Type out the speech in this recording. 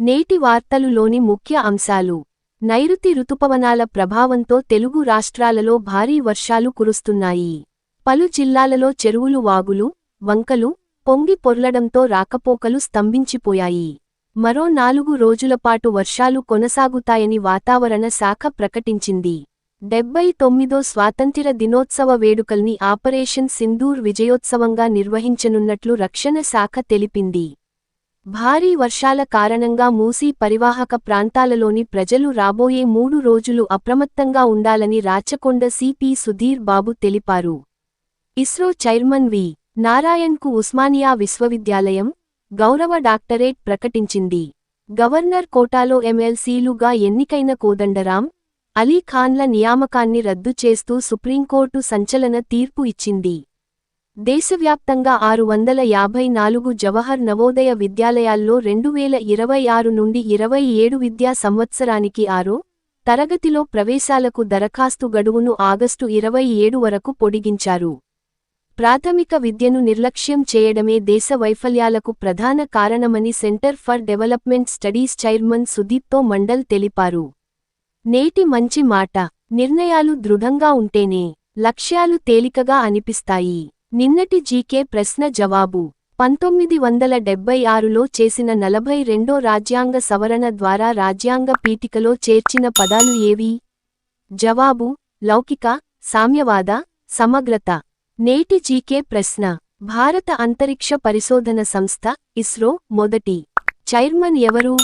నేటి వార్తలులోని ముఖ్య అంశాలు. నైరుతి రుతుపవనాల ప్రభావంతో తెలుగు రాష్ట్రాలలో భారీ వర్షాలు కురుస్తున్నాయి. పలు జిల్లాలలో చెరువులు వాగులు వంకలు పొంగి పొర్లడంతో రాకపోకలు స్తంభించిపోయాయి. మరో నాలుగు రోజులపాటు వర్షాలు కొనసాగుతాయని వాతావరణ శాఖ ప్రకటించింది. డెబ్బై తొమ్మిదో స్వాతంత్ర్య దినోత్సవ వేడుకల్ని ఆపరేషన్ సింధూర్ విజయోత్సవంగా నిర్వహించనున్నట్లు రక్షణ శాఖ తెలిపింది. భారీ వర్షాల కారణంగా మూసీ పరివాహక ప్రాంతాలలోని ప్రజలు రాబోయే మూడు రోజులు అప్రమత్తంగా ఉండాలని రాచకొండ సిపి సుధీర్ బాబు తెలిపారు. ISRO chairman V. నారాయణ్కు ఉస్మానియా విశ్వవిద్యాలయం గౌరవ డాక్టరేట్ ప్రకటించింది. గవర్నర్ కోటాలో ఎమ్మెల్సీలుగా ఎన్నికైన కోదండరాం అలీఖాన్ల నియామకాన్ని రద్దు చేస్తూ సుప్రీంకోర్టు సంచలన తీర్పు ఇచ్చింది. దేశవ్యాప్తంగా ఆరు వందల యాభై నాలుగు జవహర్ నవోదయ విద్యాలయాల్లో రెండు వేల ఇరవై ఆరు నుండి ఇరవై ఏడు విద్యా సంవత్సరానికి ఆరో తరగతిలో ప్రవేశాలకు దరఖాస్తు గడువును ఆగస్టు ఇరవై ఏడు వరకు పొడిగించారు. ప్రాథమిక విద్యను నిర్లక్ష్యం చేయడమే దేశ వైఫల్యాలకు ప్రధాన కారణమని centre for development studies chairman Sudipto Mandal తెలిపారు. నేటి మంచి మాట నిర్ణయాలు దృఢంగా ఉంటేనే లక్ష్యాలు తేలికగా అనిపిస్తాయి. నిన్నటి జీకే ప్రశ్న జవాబు. పంతొమ్మిది వందల డెబ్బై ఆరులో చేసిన నలభై రెండో రాజ్యాంగ సవరణ ద్వారా రాజ్యాంగ పీఠికలో చేర్చిన పదాలు ఏవి? జవాబు లౌకిక సామ్యవాద సమగ్రత. నేటి జీకే ప్రశ్న. భారత అంతరిక్ష పరిశోధన సంస్థ ఇస్రో మొదటి చైర్మన్ ఎవరు?